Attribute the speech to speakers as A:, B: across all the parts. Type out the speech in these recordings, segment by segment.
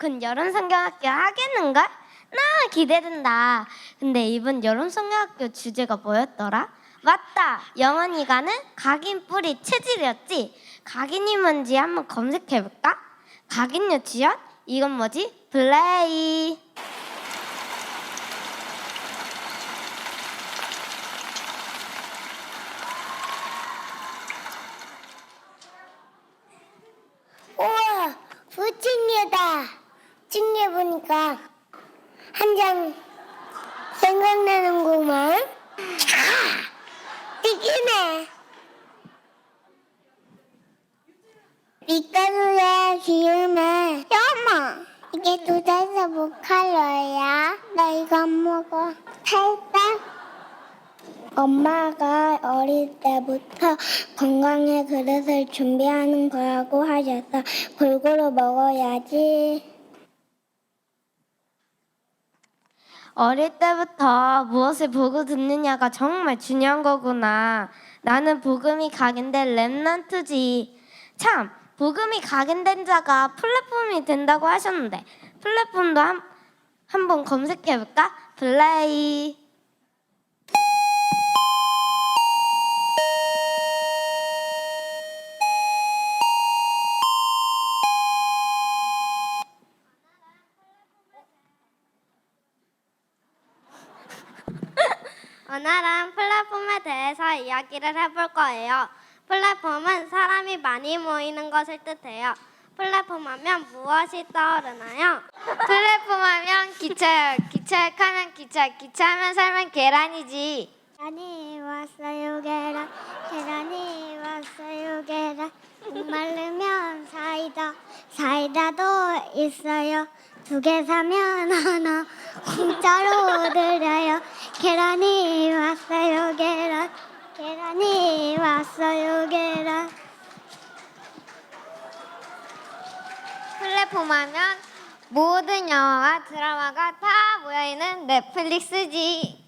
A: 곧 여름 성경학교 하겠는걸? 너무 기대된다. 근데 이번 여름 성경학교 주제가 뭐였더라? 맞다. 영원히 가는 각인 뿌리 체질이었지. 각인이 뭔지 한번 검색해볼까? 각인 유치원? 이건 뭐지? 플레이.
B: 우와, 부침개다. 찜개 보니까 한 장 생각나는구만. 아, 튀기네. 밀가루에 기름에 여마 이게 도대체 뭐 칼로야? 나 이거 안 먹어. 살짝. 엄마가 어릴 때부터 건강의 그릇을 준비하는 거라고 하셔서 골고루 먹어야지.
A: 어릴 때부터 무엇을 보고 듣느냐가 정말 중요한 거구나. 나는 복음이 각인된 랩런트지. 참, 복음이 각인된 자가 플랫폼이 된다고 하셨는데 플랫폼도 한, 한번 검색해볼까? 플레이. 오늘은 플랫폼에 대해서 이야기를 해볼 거예요. 플랫폼은 사람이 많이 모이는 것을 뜻해요. 플랫폼 하면 무엇이 떠오르나요? 플랫폼 하면 기차요. 기차역하면 기차. 기차하면 살면 계란이지.
B: 계란이 왔어요 계란 계란이 왔어요 계란 목마르면 사이다 사이다도 있어요 두 개 사면 하나 공짜로 드려요 계란이 왔어요 계란 계란이 왔어요 계란
A: 플랫폼 하면 모든 영화와 드라마가 다 모여있는 넷플릭스지.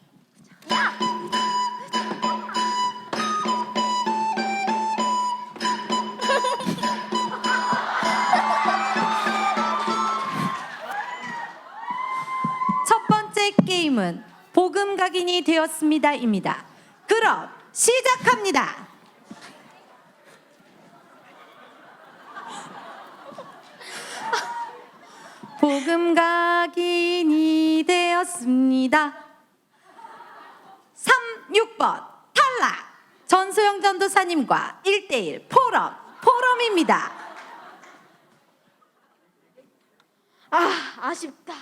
C: 첫 번째 게임은 복음 각인이 되었습니다입니다. 그럼 시작합니다. 복음 각인이 되었습니다. 3, 6번 탈락. 전소영 전도사님과 1대1 포럼, 포럼입니다.
A: 아, 아쉽다.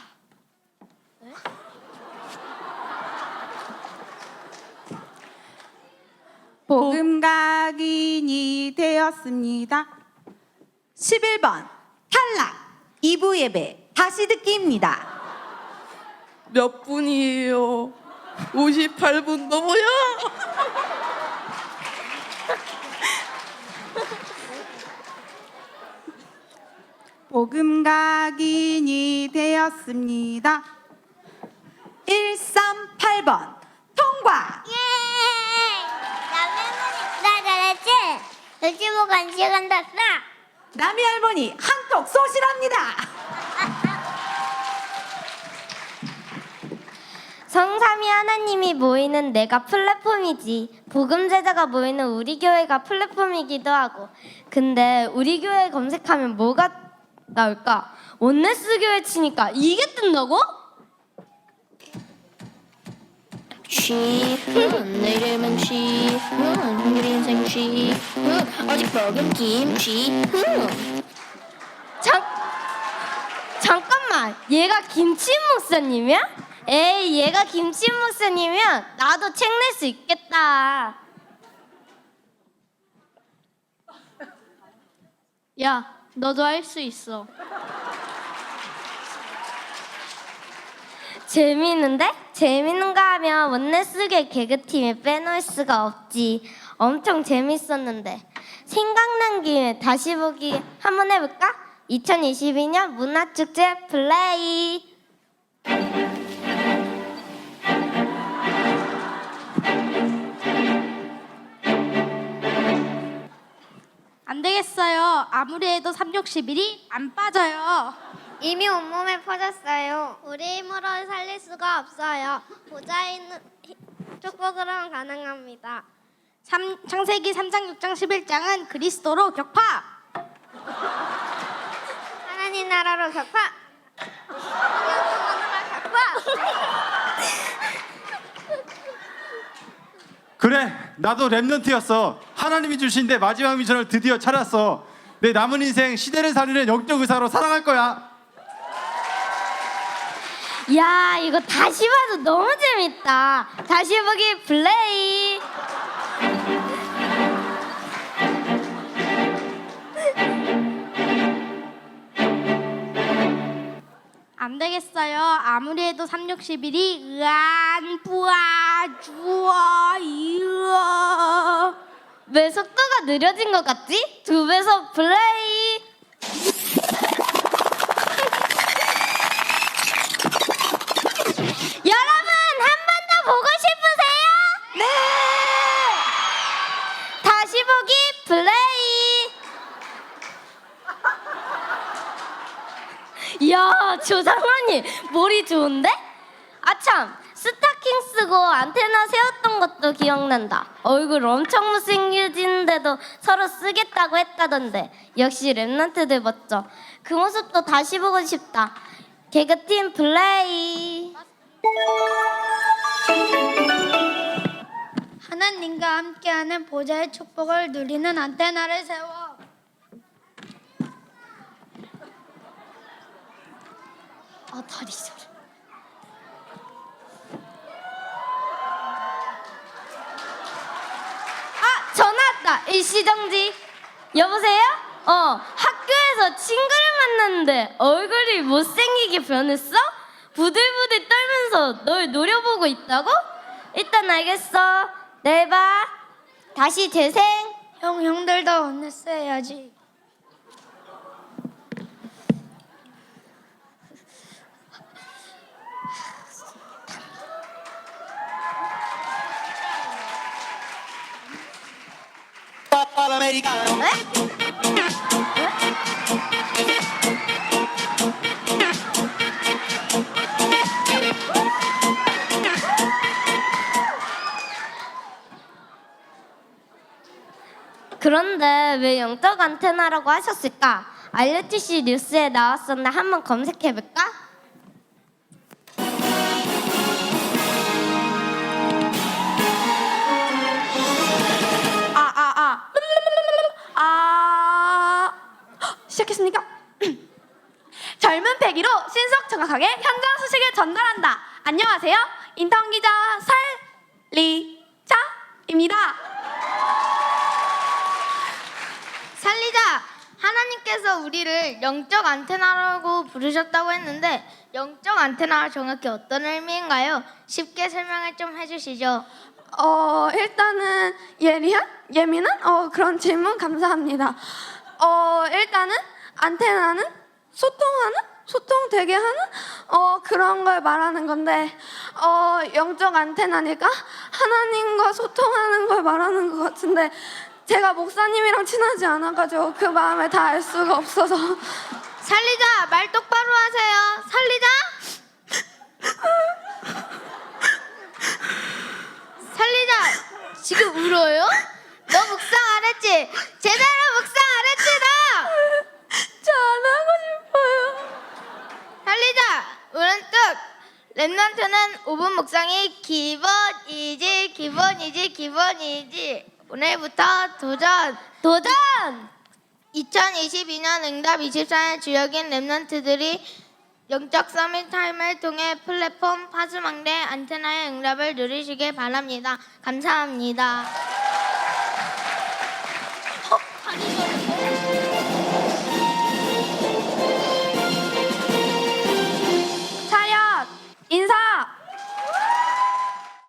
D: 복음 각인이 되었습니다.
C: 11번 탈락 2부 예배 다시 듣기입니다.
E: 몇 분이에요? 58분 넘어요?
D: 복음 각인이 되었습니다.
C: 138번 통과
B: 예! 나 잘했지? 유치부 간식은 됐어
C: 남이 할머니 한턱 쏘시랍니다.
A: 성삼위 하나님이 모이는 내가 플랫폼이지. 복음 제자가 모이는 우리 교회가 플랫폼이기도 하고. 근데 우리 교회 검색하면 뭐가 나올까? 원네스 교회 치니까 이게 뜬다고?
F: 쉬훈 내 이름은 쉬훈 우리 인생 쉬훈 아직 먹은 김쉬훈
A: 잠 잠깐만. 얘가 김치 목사님이야? 에이, 얘가 김치 목사님이면 나도 책 낼 수 있겠다.
G: 야, 너도 할 수 있어.
A: 재밌는데? 재밌는가 하면 원네스계 개그팀에 빼놓을 수가 없지. 엄청 재밌었는데. 생각난 김에 다시 보기 한번 해볼까? 2022년 문화축제 플레이.
G: 안 되겠어요. 아무리 해도 361이 안 빠져요.
B: 이미 온몸에 퍼졌어요. 우리 힘으로 살릴 수가 없어요. 보좌 있는 축복으로는 가능합니다.
G: 삼, 창세기 3장, 6장, 11장은 그리스도로 격파.
B: 하나님 나라로 격파. 격파.
H: 그래 나도 랩런트였어 하나님이 주신 내 마지막 미션을 드디어 찾았어 내 남은 인생 시대를 살리는 영적 의사로 살아갈 거야
A: 야 이거 다시 봐도 너무 재밌다. 다시 보기 플레이.
G: 안 되겠어요. 아무리 해도 361이 안 빠져요.
A: 왜 속도가 느려진 것 같지? 두 배속 플레이. 이야 조장관님 머리 좋은데? 아참 스타킹 쓰고 안테나 세웠던 것도 기억난다. 얼굴 엄청 못생겨지는데도 서로 쓰겠다고 했다던데 역시 랩런트들 멋져. 그 모습도 다시 보고 싶다. 개그팀 플레이.
B: 하나님과 함께하는 보좌의 축복을 누리는 안테나를 세워.
A: 아 다리 소리. 아 전화 왔다 일시정지. 여보세요? 어 학교에서 친구를 만났는데 얼굴이 못생기게 변했어? 부들부들 떨면서 널 노려보고 있다고? 일단 알겠어. 내일 봐. 다시 재생.
B: 형 형들도 원네스 해야지.
A: 그런데 왜 영적 안테나라고 하셨을까? 알려티시 뉴스에 나왔었는데 한번 검색해볼까?
G: 시작했습니까? 젊은 패기로 신속 정확하게 현장 소식을 전달한다. 안녕하세요. 인턴 기자 살리자입니다.
A: 살리자! 하나님께서 우리를 영적 안테나라고 부르셨다고 했는데 영적 안테나가 정확히 어떤 의미인가요? 쉽게 설명을 좀 해주시죠.
I: 어, 일단은 예리한? 예민한? 어, 그런 질문 감사합니다. 어, 일단은 안테나는 소통하는? 소통되게 하는? 어, 그런 걸 말하는 건데, 어, 영적 안테나니까 하나님과 소통하는 걸 말하는 것 같은데, 제가 목사님이랑 친하지 않아가지고 그 마음을 다알 수가 없어서.
A: 살리자! 말 똑바로 하세요. 살리자! 살리자! 지금 울어요? 너 묵상 안 했지? 제대로 묵상 안 했지 너?
I: 저 안 하고 싶어요.
A: 살리자! 오른쪽! 랩런트는 5분 묵상이 기본이지 기본이지 기본이지 오늘부터 도전! 도전! 2022년 응답 24의 주역인 랩런트들이 영적 서밋 타임을 통해 플랫폼 파수망대 안테나의 응답을 누리시길 바랍니다. 감사합니다.